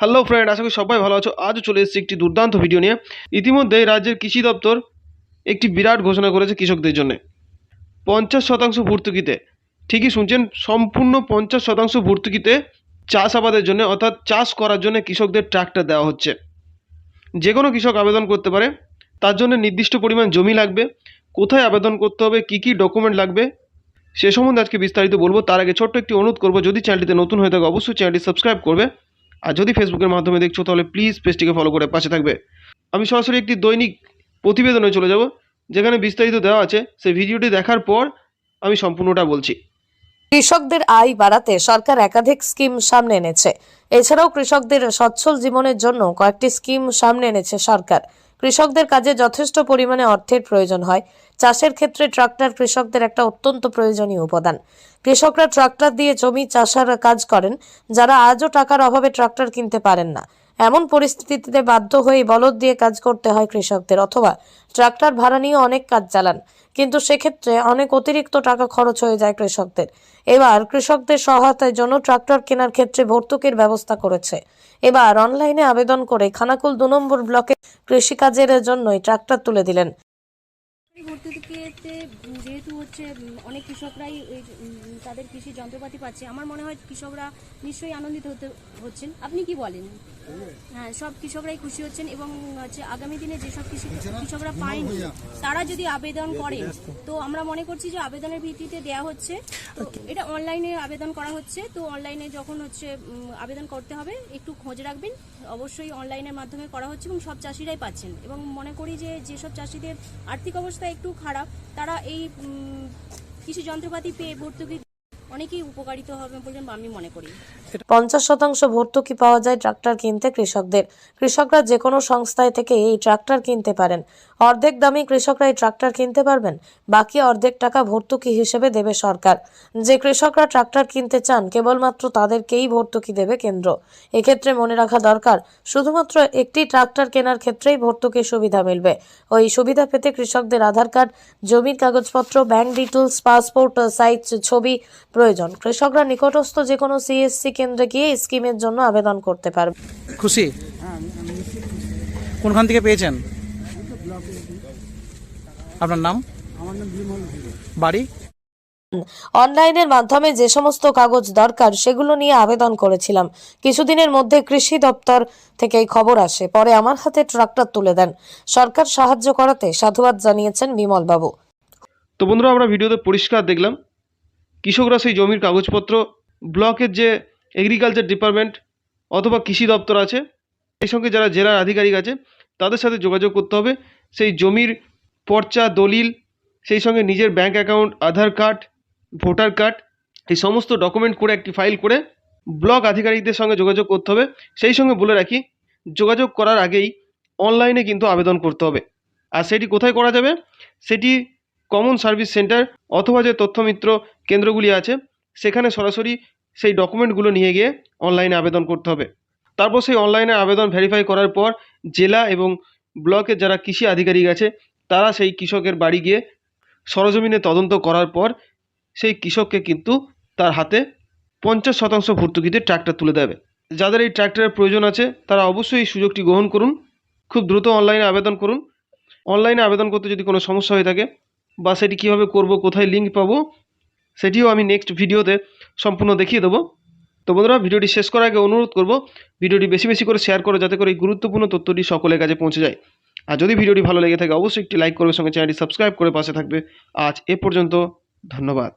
Hello friend আশা করি সবাই ভালো আছো। আজও চলে এসেছি একটি দুর্দান্ত ভিডিও নিয়ে। ইতিমধ্যেই রাজ্যের কৃষি দপ্তর একটি বিরাট ঘোষণা করেছে কৃষকদের জন্য। পঞ্চাশ শতাংশ ভর্তুকিতে, ঠিকই শুনছেন, সম্পূর্ণ পঞ্চাশ শতাংশ ভর্তুকিতে চাষাবাদের জন্য, অর্থাৎ চাষ করার জন্য কৃষকদের ট্রাক্টর দেওয়া হচ্ছে। যে কোনো কৃষক আবেদন করতে পারে। তার জন্য নির্দিষ্ট পরিমাণ জমি লাগবে। কোথায় আবেদন করতে হবে, কী কী ডকুমেন্ট লাগবে, সে সম্বন্ধে আজকে বিস্তারিত বলব। তার আগে ছোট্ট একটি অনুরোধ করব, যদি চ্যানেলটিতে নতুন হয়ে থাকে, অবশ্যই চ্যানেলটি সাবস্ক্রাইব করবে। আর যদি ফেসবুকের মাধ্যমে দেখছ, তাহলে প্লিজ পেজটিকে ফলো করে পাশে থাকবে। আমি সরাসরি একটি দৈনিক প্রতিবেদনে চলে যাব, যেখানে বিস্তারিত দেওয়া আছে। সেই ভিডিওটি দেখার পর আমি সম্পূর্ণটা বলছি। কৃষকদের আয় বাড়াতে সরকার একাধিক স্কিম সামনে এনেছে। এছাড়াও কৃষকদের সচ্ছল জীবনের জন্য কয়েকটি স্কিম সামনে এনেছে সরকার। কৃষকদের কাজে যথেষ্ট পরিমাণে অর্থের প্রয়োজন হয়। চাষের ক্ষেত্রে ট্রাক্টর কৃষকদের একটা অত্যন্ত প্রয়োজনীয় উপাদান। কৃষকরা ট্রাক্টর দিয়ে জমি চাষার কাজ করেন, যারা আজও টাকার অভাবে ট্রাক্টর কিনতে পারেন না। এমন পরিস্থিতিতে বাধ্য হয়ে বলদ দিয়ে কাজ করতে হয় কৃষকদের, অথবা ট্রাক্টর ভাড়া নিয়ে অনেক কাজ চালান। কিন্তু সেক্ষেত্রে অনেক অতিরিক্ত টাকা খরচ হয়ে যায় কৃষকদের। এবার কৃষকদের সহায়তার জন্য ট্রাক্টর কেনার ক্ষেত্রে ভর্তুকির ব্যবস্থা করেছে। এবার অনলাইনে আবেদন করে খানাকুল দু নম্বর ব্লকে কৃষিকাজের জন্যই ট্রাক্টর তুলে দিলেন। যেহেতু হচ্ছে অনেক কৃষকরাই তাদের কৃষি যন্ত্রপাতি পাচ্ছে, আমার মনে হয় কৃষকরা নিশ্চয়ই আনন্দিত হতে হচ্ছেন। আপনি কি বলেন? হ্যাঁ সব কৃষকরাই খুশি হচ্ছেন এবং হচ্ছে আগামী দিনে যেসব কৃষি কৃষকরা পায়নি তারা যদি আবেদন করে তো আমরা মনে করছি যে আবেদনের ভিত্তিতে দেয়া হচ্ছে। তো এটা অনলাইনে আবেদন করা হচ্ছে তো অনলাইনে যখন হচ্ছে আবেদন করতে হবে একটু খোঁজ রাখবেন। অবশ্যই অনলাইনের মাধ্যমে করা হচ্ছে এবং সব চাষিরাই পাচ্ছেন। এবং মনে করি যে যেসব চাষিদের আর্থিক অবস্থা একটু খারাপ তারা এই কৃষি যন্ত্রপাতি পেয়ে ভর্তুকি অনেকেই উপকারিত হবে বলে আমি মনে করি। পঞ্চাশ শতাংশ ভর্তুকি পাওয়া যায় ট্রাক্টর কিনতে কৃষকদের। কৃষকরা যে কোনো সংস্থায় থেকে এই ট্রাক্টর কিনতে পারেন। অর্ধেক দামে কৃষকরা এই ট্রাক্টর কিনতে পারবেন, বাকি অর্ধেক টাকা ভর্তুকি হিসেবে দেবে সরকার। যে কৃষকরা ট্রাক্টর কিনতে চান, কেবলমাত্র তাদেরকেই ভর্তুকি দেবে কেন্দ্র। এক্ষেত্রে মনে রাখা দরকার, শুধুমাত্র একটি ট্রাক্টর কেনার ক্ষেত্রেই ভর্তুকির সুবিধা মিলবে। ওই সুবিধা পেতে কৃষকদের আধার কার্ড, জমির কাগজপত্র, ব্যাংক ডিটেলস পাসপোর্ট, সাইজ, ছবি প্রয়োজন। কৃষকরা নিকটস্থ যে কোনো সিএসসি কেন্দ্রে গিয়ে স্কিমের জন্য আবেদন করতে পারবে। খুশি? কোনখান থেকে পেয়েছেন? আপনার নাম? বাড়ি? অনলাইনের মাধ্যমে যে সমস্ত কাগজ দরকার সেগুলো নিয়ে আবেদন করেছিলাম। কিছুদিনের মধ্যে কৃষি দপ্তর থেকে এই খবর আসে। পরে আমার হাতে ট্রাক্টর তুলে দেন। সরকার সাহায্য করাতে সাধুবাদ জানিয়েছেন বিমল বাবু তো বন্ধুরা আমরা ভিডিওতে পরিষ্কার দেখলাম। কৃষকরা সেই জমির কাগজপত্র, ব্লকের যে এগ্রিকালচার ডিপার্টমেন্ট অথবা কৃষি দপ্তর আছে এই সঙ্গে যারা জেলার আধিকারিক আছে, তাদের সাথে যোগাযোগ করতে হবে। সেই জমির পর্চা, দলিল, সেই সঙ্গে নিজের bank account Aadhaar card voter card এই সমস্ত ডকুমেন্ট করে একটি ফাইল করে ব্লক আধিকারিকদের সঙ্গে যোগাযোগ করতে হবে। সেই সঙ্গে বলে রাখি, যোগাযোগ করার আগেই অনলাইনে কিন্তু আবেদন করতে হবে। আর সেটি কোথায় করা যাবে? সেটি কমন সার্ভিস সেন্টার অথবা যে তথ্যমিত্র কেন্দ্রগুলি আছে, সেখানে সরাসরি সেই ডকুমেন্টগুলো নিয়ে গিয়ে অনলাইনে আবেদন করতে হবে। তারপর সেই অনলাইনে আবেদন ভেরিফাই করার পর জেলা এবং ব্লকের যারা কৃষি আধিকারিক আছে, তারা সেই কৃষকের বাড়ি গিয়ে সরজমিনে তদন্ত করার পর সেই কৃষককে কিন্তু তার হাতে পঞ্চাশ শতাংশ ভর্তুকিতে ট্র্যাক্টর তুলে দেবে। যাদের এই ট্র্যাক্টরের প্রয়োজন আছে, তারা অবশ্যই এই সুযোগটি গ্রহণ করুন। খুব দ্রুত অনলাইনে আবেদন করুন। অনলাইনে আবেদন করতে যদি কোনো সমস্যা হয়ে থাকে বা সেটি কীভাবে করব, কোথায় লিঙ্ক পাবো, সেটিও আমি নেক্সট ভিডিওতে সম্পূর্ণ দেখিয়ে দেবো। তো বন্ধুরা ভিডিওটি শেষ করার আগে অনুরোধ করব ভিডিওটি বেশি বেশি করে শেয়ার করো, যাতে করে এই গুরুত্বপূর্ণ তথ্যটি সকলের কাছে পৌঁছে যায়। আর যদি ভিডিওটি ভালো লেগে থাকে, অবশ্যই একটি লাইক করবে, সঙ্গে চ্যানেলটি সাবস্ক্রাইব করে পাশে থাকবে। আজ এ পর্যন্ত, ধন্যবাদ।